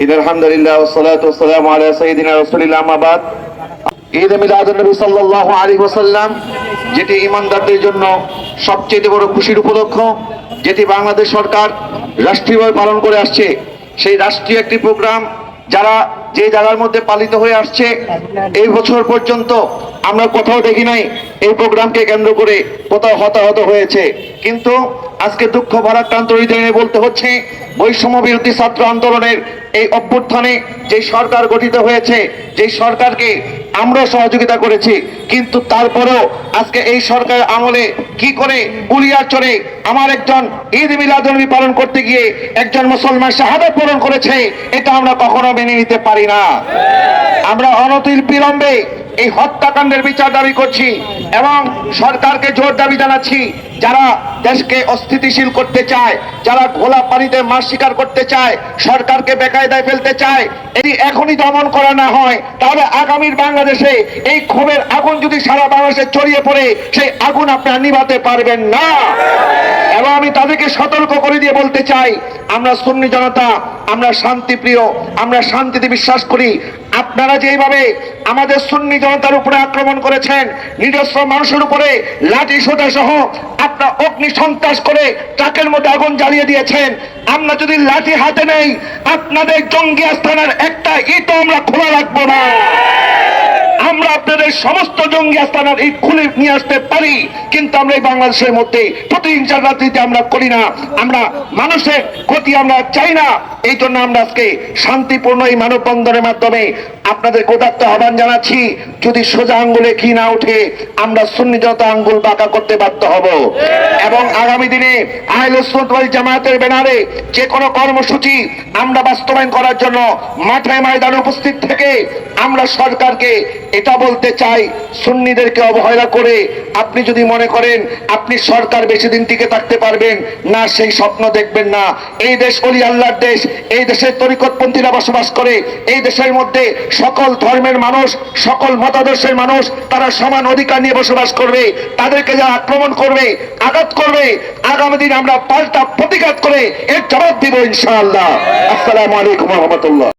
إن الحمد لله والصلاة والسلام على سيدنا رسول الله أما بعد ঈদ মিলাদুন নবী সাল্লাল্লাহু আলাইহি ওয়াসাল্লাম যেটি ইমানদারদের জন্য সবচেয়ে বড় খুশির উপলক্ষ যেটি বাংলাদেশ সরকার রাষ্ট্রীয়ভাবে পালন করে আসছে সেই রাষ্ট্রীয় একটি প্রোগ্রাম যারা যে জায়গার মধ্যে পালিত হয়ে আসছে এই বছর পর্যন্ত আমরা কোথাও দেখি নাই এই প্রোগ্রামকে কেন্দ্র করে কোথাও হতাহত হয়েছে কিন্তু আজকে দুঃখ ভারাক্রান্ত হৃদয়ে বলতে হচ্ছে বৈষম্য বিরোধী ছাত্র আন্দোলনের এই অভ্যুত্থানে যে সরকার গঠিত হয়েছে, যে সরকারকে আমরা সহযোগিতা করেছি, কিন্তু তারপরেও আজকে এই সরকার আমলে কি করে চড়ে আমার একজন ঈদ মিলাদী পালন করতে গিয়ে একজন মুসলমান শাহাদত পূরণ করেছে, এটা আমরা কখনো মেনে নিতে পারি না। আমরা অনতির বিলম্বে এই হত্যাকাণ্ডের বিচার দাবি করছি এবং সরকারকে জোর দাবি জানাচ্ছি, যারা দেশকে অস্থিতিশীল করতে চায়, যারা ঘোলা পানিতে মাছ শিকার করতে চায়, সরকারকে বেকায়দায় ফেলতে চায়, এটি এখনই দমন করা না হয়, তাহলে আগামীর বাংলাদেশে এই ক্ষোভের আগুন যদি সারা বাংলাদেশে ছড়িয়ে পড়ে, সেই আগুন আপনারা নিভাতে পারবেন না। এবং আমি তাদেরকে সতর্ক করে দিয়ে বলতে চাই, আমরা সুন্নি জনতা, আমরা শান্তিপ্রিয়, আমরা শান্তিতে বিশ্বাস করি। আপনারা যেভাবে আমাদের সুন্নি জনতার উপরে আক্রমণ করেছেন, নিজস্ব মানুষের উপরে লাঠি সোটা সহ আপনার অগ্নি সন্ত্রাস করে ট্রাকের মধ্যে আগুন জ্বালিয়ে দিয়েছেন। আমরা যদি লাঠি হাতে নেই, আপনাদের জঙ্গি আস্থানার একটা ইটও আমরা খোলা রাখব না। আমরা আপনাদের সমস্ত জঙ্গি আস্তানার এই খুলে নিয়ে আসতে পারি। কিন্তু আমরা এই বাংলাদেশের মধ্যে প্রতিহিংসার রাজনীতি আমরা করি না। আমরা মানুষের ক্ষতি আমরা চাই না। এই জন্য আমরা আজকে শান্তিপূর্ণ এই মানববন্ধনের মাধ্যমে আপনাদের গোদাত্ত আহ্বান জানাচ্ছি। যদি সোজা আঙ্গুলে ঘি না উঠে আমরা সুন্নিজত আঙ্গুল বাঁকা করতে বাধ্য হব। এবং আগামী দিনে আহলে ওয়াল জামায়াতের ব্যানারে যে কোনো কর্মসূচি আমরা বাস্তবায়ন করার জন্য মাঠে ময়দানে উপস্থিত থেকে আমরা সরকারকে এটা বলতে চাই সুন্নিদেরকে অবহেলা করে। আপনি যদি মনে করেন আপনি সরকার বেশি দিন টিকে থাকতে পারবেন, না সেই স্বপ্ন দেখবেন না। এই দেশ অলি আল্লাহর দেশ, এই দেশের তরিকতপন্থীরা বসবাস করে, এই দেশের মধ্যে সকল ধর্মের মানুষ, সকল মতাদর্শের মানুষ, তারা সমান অধিকার নিয়ে বসবাস করবে, তাদেরকে যারা আক্রমণ করবে, আঘাত করবে, আগামী দিন আমরা পাল্টা প্রতিঘাত করে এর জবাব দিব ইনশাআল্লাহ। আসসালামু আলাইকুম রহমতুল্লাহ।